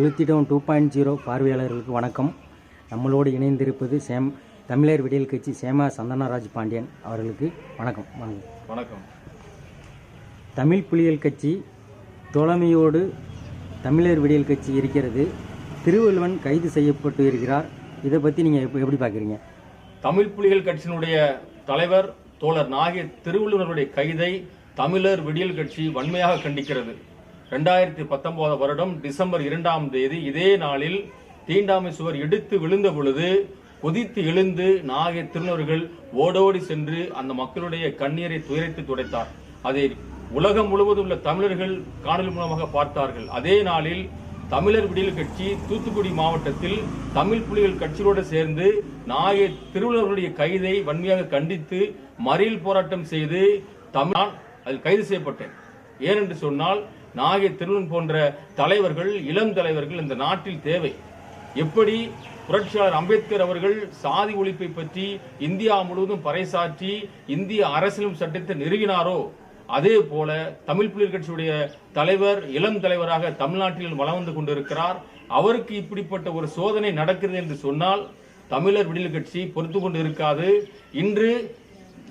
எழுத்திடம் two point zero பார்வையாளர்களுக்கு வணக்கம். நம்மளோடு இணைந்திருப்பது சேம் தமிழர் விடியல் கட்சி சேமா சந்தனராஜ் பாண்டியன் அவர்களுக்கு வணக்கம் வணக்கம். வணக்கம். தமிழ் புலிகள் கட்சி தோழமையோடு தமிழர் விடியல் கட்சி இருக்கிறது. திருவள்ளுவன் கைது செய்யப்பட்டு இருக்கிறார். இதை பற்றி நீங்கள் எப்படி எப்படி பார்க்குறீங்க தமிழ் புலிகள் கட்சியினுடைய தலைவர் தோழர் நாகே திருவள்ளுவருடைய கைதை தமிழர் விடியல் கட்சி வன்மையாக கண்டிக்கிறது. ரெண்டாயிரத்தி பத்தொன்பது வருடம் டிசம்பர் இரண்டாம் தேதி இதே நாளில் தீண்டாமை சுவர் இடித்து விழுந்த பொழுது கொதித்து எழுந்து நாகை திருநர்கள் ஓடோடி சென்று அந்த மக்களுடைய கண்ணீரை துயரைத்து துடைத்தார். அதை உலகம் முழுவதும் உள்ள தமிழர்கள் காணொலி மூலமாக பார்த்தார்கள். அதே நாளில் தமிழர் விடியல் கட்சி தூத்துக்குடி மாவட்டத்தில் தமிழ் புலிகள் கட்சியோடு சேர்ந்து நாகை திருவள்ளுவருடைய கைதை வன்மையாக கண்டித்து மறியல் போராட்டம் செய்து தமிழ் அதில் கைது செய்யப்பட்டேன். ஏனென்று சொன்னால் நாகை திருவன் போன்ற தலைவர்கள் இளம் தலைவர்கள் இந்த நாட்டில் தேவை. எப்படி? புரட்சியாளர் அம்பேத்கர் அவர்கள் சாதி ஒழிப்பை பற்றி இந்தியா முழுவதும் பறைசாற்றி இந்திய அரசியலும் சட்டத்தை நிறுவினாரோ? அதே போல தமிழ் புலிகள் கட்சியுடைய தலைவர் இளம் தலைவராக தமிழ்நாட்டில் வளம் வந்து கொண்டிருக்கிறார். அவருக்கு இப்படிப்பட்ட ஒரு சோதனை நடக்கிறது என்று சொன்னால் தமிழர் விடுதலை கட்சி பொறுத்து கொண்டு இருக்காது. இன்று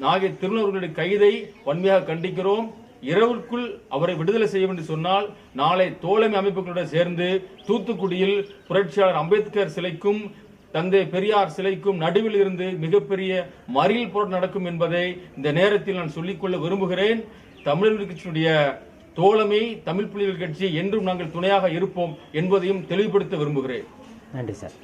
நாகை திருநூர்களுடைய கைதை வன்மையாக கண்டிக்கிறோம். இரவுக்குள் அவரை விடுதலை செய்ய என்று சொன்னால் நாளை தோழமை அமைப்புகளுடன் சேர்ந்து தூத்துக்குடியில் புரட்சியாளர் அம்பேத்கர் சிலைக்கும் தந்தை பெரியார் சிலைக்கும் நடுவில் இருந்து மிகப்பெரிய மறியல் போராட்டம் நடக்கும் என்பதை இந்த நேரத்தில் நான் சொல்லிக்கொள்ள விரும்புகிறேன். தமிழர் கட்சியினுடைய தோழமை தமிழ் புலிகள் கட்சி என்றும் நாங்கள் துணையாக இருப்போம் என்பதையும் தெளிவுபடுத்த விரும்புகிறேன். நன்றி சார்.